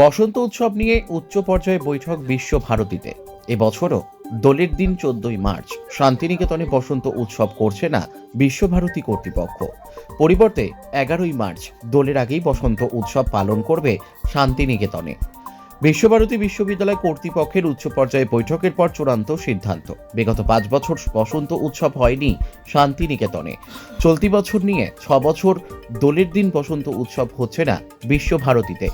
বসন্ত উৎসব নিয়ে উচ্চ পর্যায়ে বৈঠক বিশ্বভারতীতে এবছরও দোলের দিন চোদ্দই মার্চ। শান্তিনিকেতনে বসন্ত উৎসব করছে না বিশ্বভারতী কর্তৃপক্ষ। পরিবর্তে এগারোই মার্চ দোলের আগেই বসন্ত উৎসব পালন করবে শান্তিনিকেতনে। বিশ্বভারতী বিশ্ববিদ্যালয় কর্তৃপক্ষের উচ্চ পর্যায়ে বৈঠকের পর চূড়ান্ত সিদ্ধান্ত। বিগত পাঁচ বছর বসন্ত উৎসব হয়নি শান্তিনিকেতনে। চলতি বছর নিয়ে ছ বছর দোলের দিন বসন্ত উৎসব হচ্ছে না বিশ্বভারতীতে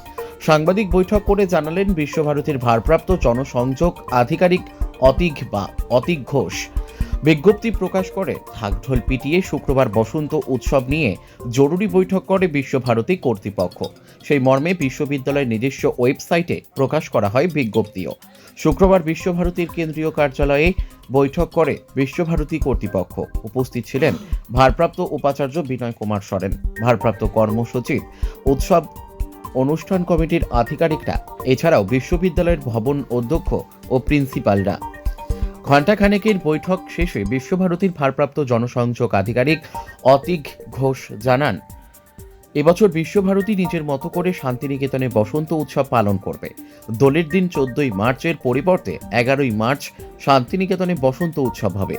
সাংবাদিক বৈঠক করে জানালেন বিশ্বভারতীর ভারপ্রাপ্ত জনসংযোগ আধিকারিক অতিক বা অতিক ঘোষ। বিজ্ঞপ্তি প্রকাশ করে ঢাকঢোল পিটিয়ে শুক্রবার বসন্ত উৎসব নিয়ে জরুরি বৈঠক করে বিশ্বভারতী কর্তৃপক্ষ। সেই মর্মে বিশ্ববিদ্যালয়ের নিজস্ব ওয়েবসাইটে প্রকাশ করা হয় বিজ্ঞপ্তিও। শুক্রবার বিশ্বভারতীর কেন্দ্রীয় কার্যালয়ে বৈঠক করে বিশ্বভারতী কর্তৃপক্ষ। উপস্থিত ছিলেন ভারপ্রাপ্ত উপাচার্য বিনয় কুমার সরেন, ভারপ্রাপ্ত কর্মসচিব উৎসব অনুষ্ঠান কমিটির আধিকারিকরা, এছাড়াও বিশ্ববিদ্যালয়ের ভবন অধ্যক্ষ ও প্রিন্সিপালরা। ঘণ্টাখানেকের বৈঠক শেষে বিশ্বভারতীর ভারপ্রাপ্ত জনসংযোগ আধিকারিক অতিক ঘোষ জানান, এবছর বিশ্বভারতী নিজের মতো করে শান্তিনিকেতনে বসন্ত উৎসব পালন করবে। দোলের দিন চোদ্দই মার্চের পরিবর্তে এগারোই মার্চ শান্তিনিকেতনে বসন্ত উৎসব হবে।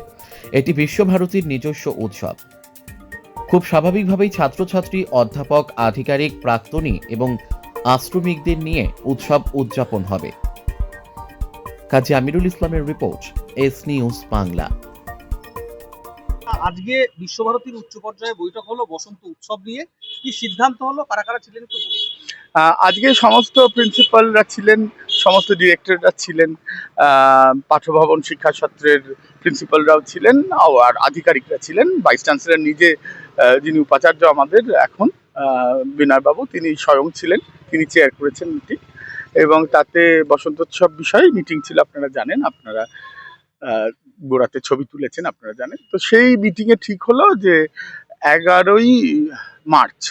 এটি বিশ্বভারতীর নিজস্ব উৎসব। খুব স্বাভাবিকভাবেই ছাত্রছাত্রী অধ্যাপক আধিকারিক প্রাক্তনী এবং আশ্রমিকদের নিয়ে উৎসব উদযাপন হবে। কাজী আমিরুল ইসলামের রিপোর্ট এস নিউজ বাংলা। আজকে বিশ্বভারতীর উচ্চ পর্যায়ে বৈঠক হলো বসন্ত উৎসব নিয়ে। কি সিদ্ধান্ত হলো? কারা কারা ছিলেন একটু আহ, আজকে সমস্ত প্রিন্সিপালরা ছিলেন সমস্ত ডিরেক্টররা ছিলেন আহ, পাঠ্যভবন শিক্ষা সত্রের প্রিন্সিপালরাও ছিলেন আর আধিকারিকরা ছিলেন ভাইস চ্যান্সেলর নিজে যিনি উপাচার্য আমাদের এখন বিনয়বাবু, তিনি স্বয়ং ছিলেন, তিনি চেয়ার করেছেন মিটিং এবং তাতে বসন্তোৎসব বিষয়ে মিটিং ছিল, আপনারা জানেন, আপনারা গোড়াতে ছবি তুলেছেন, আপনারা জানেন। তো সেই মিটিংয়ে ঠিক হলো যে এগারোই মার্চ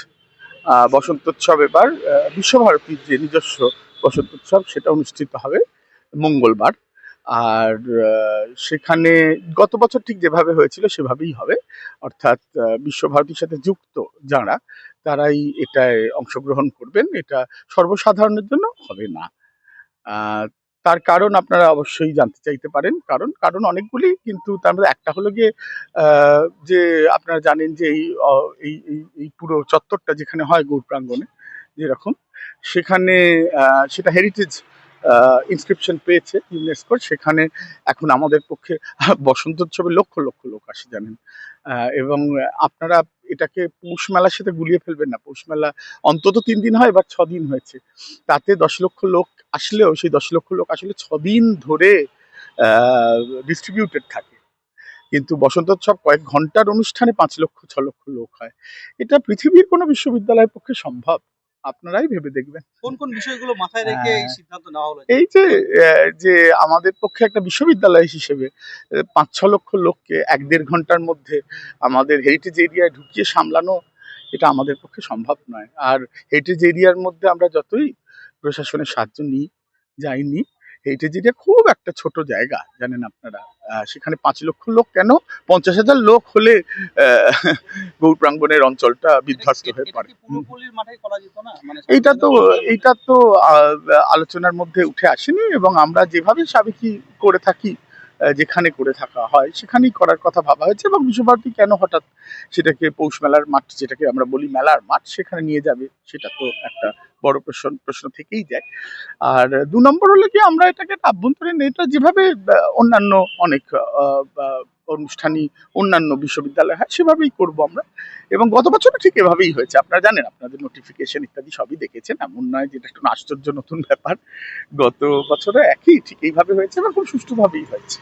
বসন্তোৎসব এবার বিশ্বভারতীর যে নিজস্ব বসন্তোৎসব, সেটা অনুষ্ঠিত হবে মঙ্গলবার। আর সেখানে গত বছর ঠিক যেভাবে হয়েছিল সেভাবেই হবে। অর্থাৎ বিশ্বভারতীর সাথে যুক্ত যারা, তারাই এটায় অংশগ্রহণ করবেন। এটা সর্বসাধারণের জন্য হবে না। তার কারণ আপনারা অবশ্যই জানতে চাইতে পারেন। কারণ কারণ অনেকগুলি, কিন্তু তার মধ্যে একটা হলো গিয়ে যে আপনারা জানেন যে এই এই পুরো চত্বরটা যেখানে হয় গৌর প্রাঙ্গণে যেরকম, সেখানে সেটা হেরিটেজ ইনস্ক্রিপশন পেয়েছে ইউনেস্কোর সেখানে এখন আমাদের পক্ষে বসন্তোৎসবে লক্ষ লক্ষ লোক আসে, জানেন। এবং আপনারা এটাকে পৌষ মেলার সাথে গুলিয়ে ফেলবেন না। পৌষ মেলা অন্তত তিন দিন হয় বা ছ দিন হয়েছে। তাতে দশ লক্ষ লোক আসলেও, সেই দশ লক্ষ লোক আসলে ছ দিন ধরে ডিস্ট্রিবিউটেড থাকে। কিন্তু বসন্তোৎসব কয়েক ঘণ্টার অনুষ্ঠানে পাঁচ লক্ষ, ছ লক্ষ লোক হয়। এটা পৃথিবীর কোনো বিশ্ববিদ্যালয়ের পক্ষে সম্ভব। আপনারাই ভেবে দেখবেন। কোন কোন বিষয়গুলো মাথায় রেখে এই হ্যাঁ। সিদ্ধান্ত নেওয়া হলো? এই যে যে আমাদের পক্ষে একটা বিশ্ববিদ্যালয় হিসেবে পাঁচ ছ লক্ষ লোককে এক দেড় ঘণ্টার মধ্যে আমাদের হেরিটেজ এরিয়ায় ঢুকিয়ে সামলানো এটা আমাদের পক্ষে সম্ভব নয়। আর হেরিটেজ এরিয়ার মধ্যে আমরা যতই প্রশাসনের সাহায্য নিই যাইনি হেরিটেজ এরিয়া খুব একটা ছোট জায়গা জানেন আপনারা। সেখানে পাঁচ লক্ষ লোক কেন? পঞ্চাশ হাজার লোক হলে গৌর প্রাঙ্গণের অঞ্চলটা বিধ্বস্ত হয়ে পড়ে। মানে এইটা তো এইটা তো আলোচনার মধ্যে উঠে আসেনি এবং আমরা যেভাবে সাবেকি করে থাকি যেখানে করে থাকা হয় সেখানেই করার কথা ভাবা হয়েছে এবং বিশ্বভারতী কেন হঠাৎ সেটাকে পৌষ মেলার মাঠ যেটাকে আমরা বলি মেলার মাঠ সেখানে নিয়ে যাবে সেটা তো একটা বড় প্রশ্ন প্রশ্ন থেকেই যায়। আর দু নম্বর হলো কি, আমরা এটাকে আভ্যন্তরীণ এটা যেভাবে অন্যান্য অনেক অনুষ্ঠানই, অন্যান্য বিশ্ববিদ্যালয় হয়, সেভাবেই করব আমরা। এবং গত বছরও ঠিক এভাবেই হয়েছে। আপনারা জানেন, আপনাদের নোটিফিকেশন ইত্যাদি সবই দেখেছেন। এমন নয় যেটা একটু আশ্চর্য নতুন ব্যাপার। গত বছরও একই, ঠিক এইভাবে হয়েছে এবং খুব সুষ্ঠুভাবেই হয়েছে।